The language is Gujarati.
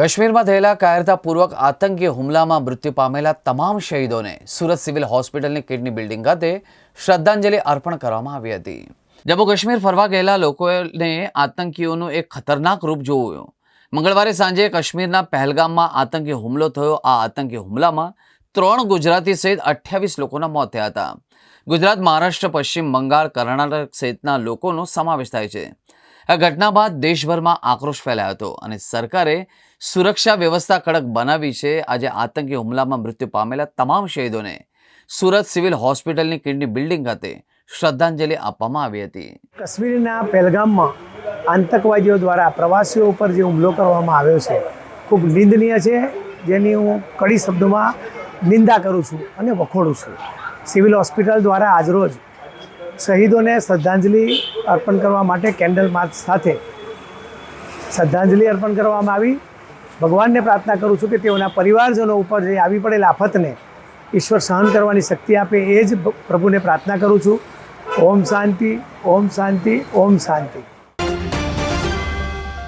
કાશ્મીરમાં થયેલા કાયરતાપૂર્વક આતંકી હુમલામાં મૃત્યુ પામેલા તમામ શહીદોને સુરત સિવિલ હોસ્પિટલની કિડની બિલ્ડિંગ ખાતે શ્રદ્ધાંજલિ અર્પણ કરવામાં આવી હતી. જમ્મુ કાશ્મીર ફરવા ગયેલા લોકોને આતંકીઓનું એક ખતરનાક રૂપ જોયું. મંગળવારે સાંજે કાશ્મીરના પહેલગામમાં આતંકી હુમલો થયો. આ આતંકી હુમલામાં ત્રણ ગુજરાતી સહિત અઠ્યાવીસ લોકોના મોત થયા હતા. ગુજરાત, મહારાષ્ટ્ર, પશ્ચિમ બંગાળ, કર્ણાટક સહિતના લોકોનો સમાવેશ થાય છે. આ ઘટના બાદ દેશભરમાં આક્રોશ ફેલાયો હતો અને સરકારે સુરક્ષા વ્યવસ્થા કડક બનાવી છે. આજે આતંકી હુમલામાં મૃત્યુ પામેલા તમામ શહીદોને સુરત સિવિલ હોસ્પિટલની કિડની બિલ્ડિંગ ખાતે શ્રદ્ધાંજલિ આપવામાં આવી હતી. કાશ્મીરના પહેલગામમાં આતંકવાદીઓ દ્વારા પ્રવાસીઓ ઉપર જે હુમલો કરવામાં આવ્યો છે, ખૂબ નિંદનીય છે. જેની હું કડી શબ્દોમાં નિંદા કરું છું અને વખોડું છું. સિવિલ હોસ્પિટલ દ્વારા આજરોજ શહીદોને શ્રદ્ધાંજલિ અર્પણ કરવા માટે કેન્ડલ માર્ચ સાથે શ્રદ્ધાંજલિ અર્પણ કરવામાં આવી. ભગવાનને પ્રાર્થના કરું છું કે તેઓના પરિવારજનો ઉપર જે આવી પડેલ આફતને ઈશ્વર સહન કરવાની શક્તિ આપે એ જ પ્રભુને પ્રાર્થના કરું છું. ઓમ શાંતિ ઓમ શાંતિ ઓમ શાંતિ.